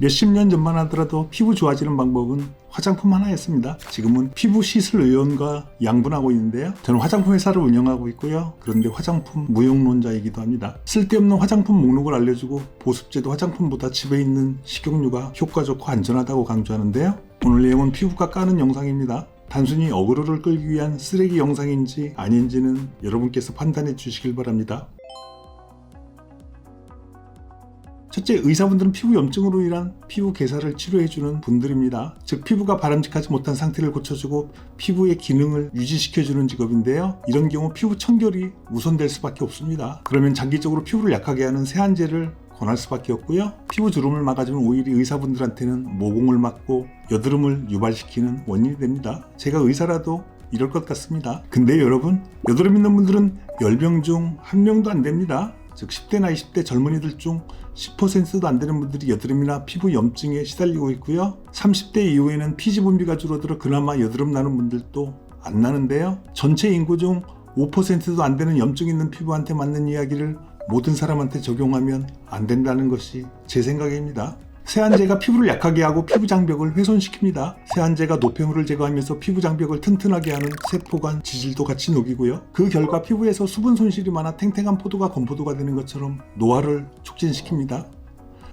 몇십 년 전만 하더라도 피부 좋아지는 방법은 화장품 하나였습니다. 지금은 피부 시술 의원과 양분하고 있는데요. 저는 화장품 회사를 운영하고 있고요. 그런데 화장품 무용론자이기도 합니다. 쓸데없는 화장품 목록을 알려주고 보습제도 화장품보다 집에 있는 식용유가 효과 좋고 안전하다고 강조하는데요. 오늘 내용은 피부과 까는 영상입니다. 단순히 어그로를 끌기 위한 쓰레기 영상인지 아닌지는 여러분께서 판단해 주시길 바랍니다. 첫째, 의사분들은 피부 염증으로 인한 피부 개사를 치료해주는 분들입니다. 즉, 피부가 바람직하지 못한 상태를 고쳐주고 피부의 기능을 유지시켜주는 직업인데요. 이런 경우 피부 청결이 우선될 수밖에 없습니다. 그러면 장기적으로 피부를 약하게 하는 세안제를 권할 수밖에 없고요. 피부 주름을 막아주면 오히려 의사분들한테는 모공을 막고 여드름을 유발시키는 원인이 됩니다. 제가 의사라도 이럴 것 같습니다. 근데 여러분, 여드름 있는 분들은 10명 중 1명도 안 됩니다. 즉 10대나 20대 젊은이들 중 10%도 안 되는 분들이 여드름이나 피부 염증에 시달리고 있고요. 30대 이후에는 피지 분비가 줄어들어 그나마 여드름 나는 분들도 안 나는데요. 전체 인구 중 5%도 안 되는 염증 있는 피부한테 맞는 이야기를 모든 사람한테 적용하면 안 된다는 것이 제 생각입니다. 세안제가 피부를 약하게 하고 피부 장벽을 훼손시킵니다. 세안제가 노폐물을 제거하면서 피부 장벽을 튼튼하게 하는 세포간 지질도 같이 녹이고요. 그 결과 피부에서 수분 손실이 많아 탱탱한 포도가 건포도가 되는 것처럼 노화를 촉진시킵니다.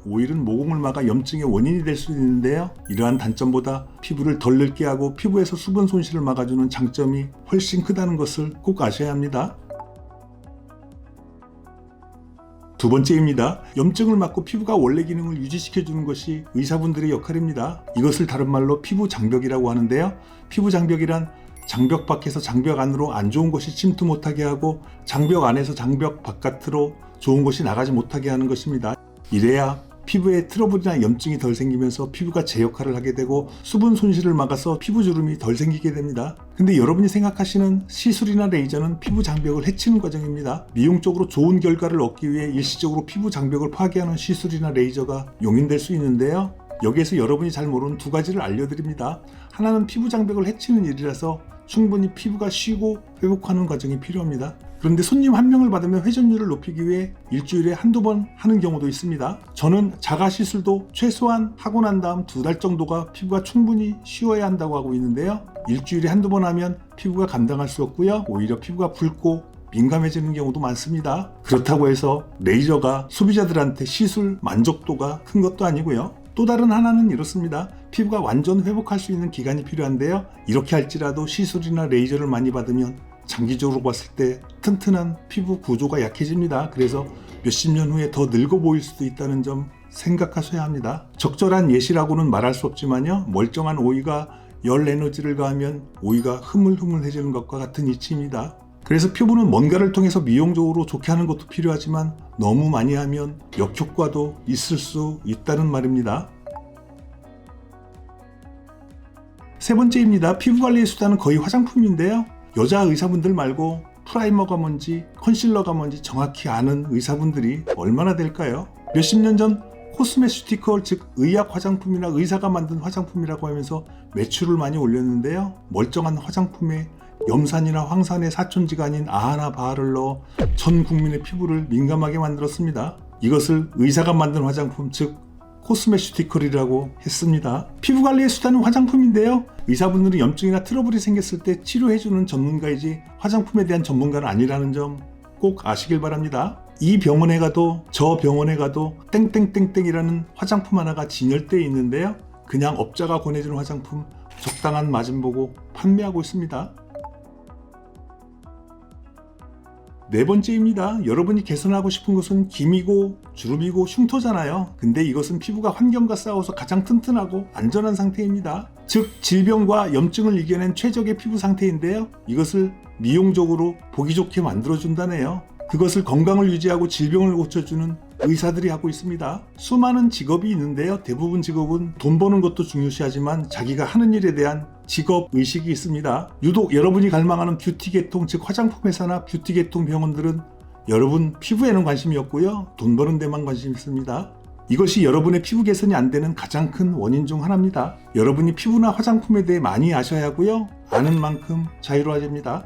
오일은 모공을 막아 염증의 원인이 될 수 있는데요. 이러한 단점보다 피부를 덜 늙게 하고 피부에서 수분 손실을 막아주는 장점이 훨씬 크다는 것을 꼭 아셔야 합니다. 두 번째입니다. 염증을 막고 피부가 원래 기능을 유지시켜주는 것이 의사분들의 역할입니다. 이것을 다른 말로 피부 장벽이라고 하는데요. 피부 장벽이란 장벽 밖에서 장벽 안으로 안 좋은 것이 침투 못하게 하고 장벽 안에서 장벽 바깥으로 좋은 것이 나가지 못하게 하는 것입니다. 이래야 피부에 트러블이나 염증이 덜 생기면서 피부가 제 역할을 하게 되고 수분 손실을 막아서 피부 주름이 덜 생기게 됩니다. 근데 여러분이 생각하시는 시술이나 레이저는 피부 장벽을 해치는 과정입니다. 미용적으로 좋은 결과를 얻기 위해 일시적으로 피부 장벽을 파괴하는 시술이나 레이저가 용인될 수 있는데요. 여기에서 여러분이 잘 모르는 두 가지를 알려드립니다. 하나는 피부 장벽을 해치는 일이라서 충분히 피부가 쉬고 회복하는 과정이 필요합니다. 그런데 손님 한 명을 받으면 회전율을 높이기 위해 일주일에 한두 번 하는 경우도 있습니다. 저는 자가 시술도 최소한 하고 난 다음 두 달 정도가 피부가 충분히 쉬어야 한다고 하고 있는데요. 일주일에 한두 번 하면 피부가 감당할 수 없고요. 오히려 피부가 붉고 민감해지는 경우도 많습니다. 그렇다고 해서 레이저가 소비자들한테 시술 만족도가 큰 것도 아니고요. 또 다른 하나는 이렇습니다. 피부가 완전 회복할 수 있는 기간이 필요한데요. 이렇게 할지라도 시술이나 레이저를 많이 받으면 장기적으로 봤을 때 튼튼한 피부 구조가 약해집니다. 그래서 몇십 년 후에 더 늙어 보일 수도 있다는 점 생각하셔야 합니다. 적절한 예시라고는 말할 수 없지만요. 멀쩡한 오이가 열 에너지를 가하면 오이가 흐물흐물해지는 것과 같은 이치입니다. 그래서 피부는 뭔가를 통해서 미용적으로 좋게 하는 것도 필요하지만 너무 많이 하면 역효과도 있을 수 있다는 말입니다. 세 번째입니다. 피부 관리의 수단은 거의 화장품인데요. 여자 의사분들 말고 프라이머가 뭔지 컨실러가 뭔지 정확히 아는 의사분들이 얼마나 될까요? 몇십 년 전 코스메슈티컬 즉 의약 화장품이나 의사가 만든 화장품이라고 하면서 매출을 많이 올렸는데요. 멀쩡한 화장품에 염산이나 황산의 사촌지가 아닌 아하나 바하를 넣어 전 국민의 피부를 민감하게 만들었습니다. 이것을 의사가 만든 화장품 즉 코스메슈티컬이라고 했습니다. 피부 관리의 수단은 화장품인데요. 의사분들은 염증이나 트러블이 생겼을 때 치료해주는 전문가이지 화장품에 대한 전문가는 아니라는 점 꼭 아시길 바랍니다. 이 병원에 가도 저 병원에 가도 땡땡땡땡이라는 화장품 하나가 진열되어 있는데요. 그냥 업자가 권해주는 화장품 적당한 마진 보고 판매하고 있습니다. 네 번째입니다. 여러분이 개선하고 싶은 것은 기미고 주름이고 흉터잖아요. 근데 이것은 피부가 환경과 싸워서 가장 튼튼하고 안전한 상태입니다. 즉 질병과 염증을 이겨낸 최적의 피부 상태인데요. 이것을 미용적으로 보기 좋게 만들어준다네요. 그것을 건강을 유지하고 질병을 고쳐주는 의사들이 하고 있습니다. 수많은 직업이 있는데요. 대부분 직업은 돈 버는 것도 중요시하지만 자기가 하는 일에 대한 직업 의식이 있습니다. 유독 여러분이 갈망하는 뷰티 계통 즉 화장품 회사나 뷰티 계통 병원들은 여러분 피부에는 관심이 없고요. 돈 버는 데만 관심이 있습니다. 이것이 여러분의 피부 개선이 안 되는 가장 큰 원인 중 하나입니다. 여러분이 피부나 화장품에 대해 많이 아셔야 하고요. 아는 만큼 자유로워집니다.